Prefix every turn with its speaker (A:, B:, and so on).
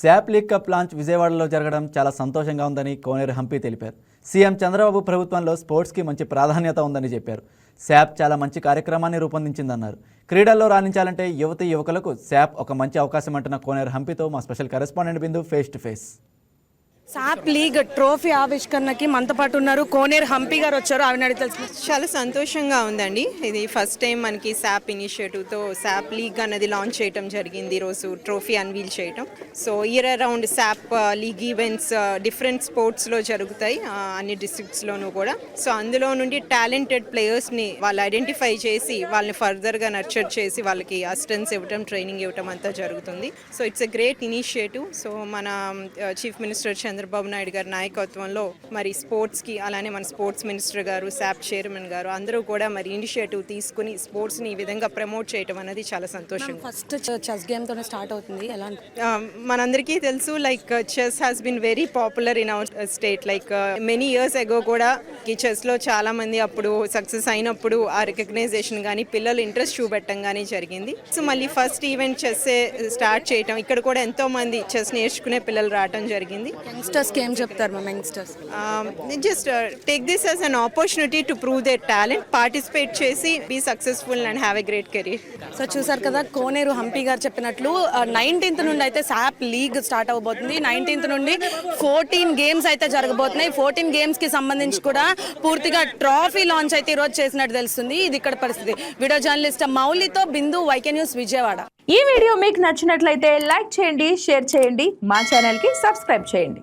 A: SAAP league cup launch విజయవాడలో జరగడం చాలా సంతోషంగా ఉందని కోనేరు హంపి తెలిపారు. సీఎం చంద్రబాబు ప్రభుత్వంలో స్పోర్ట్స్కి మంచి ప్రాధాన్యత ఉందని చెప్పారు. శాప్ చాలా మంచి కార్యక్రమాన్ని రూపొందించిందన్నారు. క్రీడల్లో రాణించాలంటే యువతి యువకులకు శాప్ ఒక మంచి అవకాశం అంటున్న కోనేరు హంపితో మా special correspondent Bindu face to face.
B: SAAP league trophy ఆవిష్కరణకి మనతో పాటు ఉన్నారు. కోనేరు హంపి గారు వచ్చారు. ఆవిడ తెలుసు
C: చాలా సంతోషంగా ఉందండి. ఇది ఫస్ట్ టైం మనకి సాప్ ఇనిషియేటివ్తో సాప్ లీగ్ అన్నది లాంచ్ చేయడం జరిగింది. ఈరోజు ట్రోఫీ అన్వీల్ చేయటం. So year around SAAP league events different స్పోర్ట్స్లో జరుగుతాయి అన్ని డిస్ట్రిక్ట్స్లోనూ కూడా. సో అందులో నుండి టాలెంటెడ్ ప్లేయర్స్ని వాళ్ళు ఐడెంటిఫై చేసి వాళ్ళని ఫర్దర్గా నర్చర్ చేసి వాళ్ళకి అసిస్టెన్స్ ఇవ్వటం ట్రైనింగ్ ఇవ్వటం అంతా జరుగుతుంది. So it's a great initiative. So మన చీఫ్ మినిస్టర్ చంద్రబాబు నాయుడు గారి నాయకత్వంలో మరి స్పోర్ట్స్కి అలానే మన sports minister garu SAAP chairman garu అందరూ కూడా మరి ఇనిషియేటివ్ తీసుకుని స్పోర్ట్స్ని ఈ విధంగా ప్రమోట్ చేయటం అనేది చాలా సంతోషం
B: ఫస్ట్ చెస్ గేమ్ తోనే స్టార్ట్ అవుతుంది. ఎలా
C: మనందరికీ తెలుసు like chess has been very popular in our state like many years ago కూడా ఈ చెస్లో చాలా మంది అప్పుడు సక్సెస్ అయినప్పుడు ఆ రికగ్నైజేషన్ కానీ పిల్లలు ఇంట్రెస్ట్ చూపెట్టడం కానీ జరిగింది. సో మళ్ళీ ఫస్ట్ ఈవెంట్ చెస్ స్టార్ట్ చేయటం ఇక్కడ కూడా ఎంతో మంది చెస్ నేర్చుకునే పిల్లలు రావడం జరిగింది.
B: యంగ్స్టర్స్కి ఏం చెప్తారు మా youngsters
C: just take this as an opportunity to prove their talent participate చేసి be successful and have a great career
B: so చూసారు కదా కోనేరు హంపి గారు చెప్పినట్లు నైన్టీన్త్ నుండి అయితే సాప్ లీగ్ స్టార్ట్ అవబోతుంది నైన్టీన్త్ నుండి ఫోర్టీన్ గేమ్స్ అయితే జరగబోతున్నాయి. ఫోర్టీన్ గేమ్స్కి సంబంధించి కూడా పూర్తిగా ట్రాఫీ లాంచ్ అయితే ఈరోజు చేసినట్టు తెలుస్తుంది. ఇది ఇక్కడ పరిస్థితి. వీడియో జర్నలిస్ట్ మౌలితో బిందు వైకే న్యూస్ విజయవాడ.
D: ఈ వీడియో మీకు నచ్చినట్లయితే లైక్ చేయండి షేర్ చేయండి. మా ఛానల్కి సబ్స్క్రైబ్ చేయండి.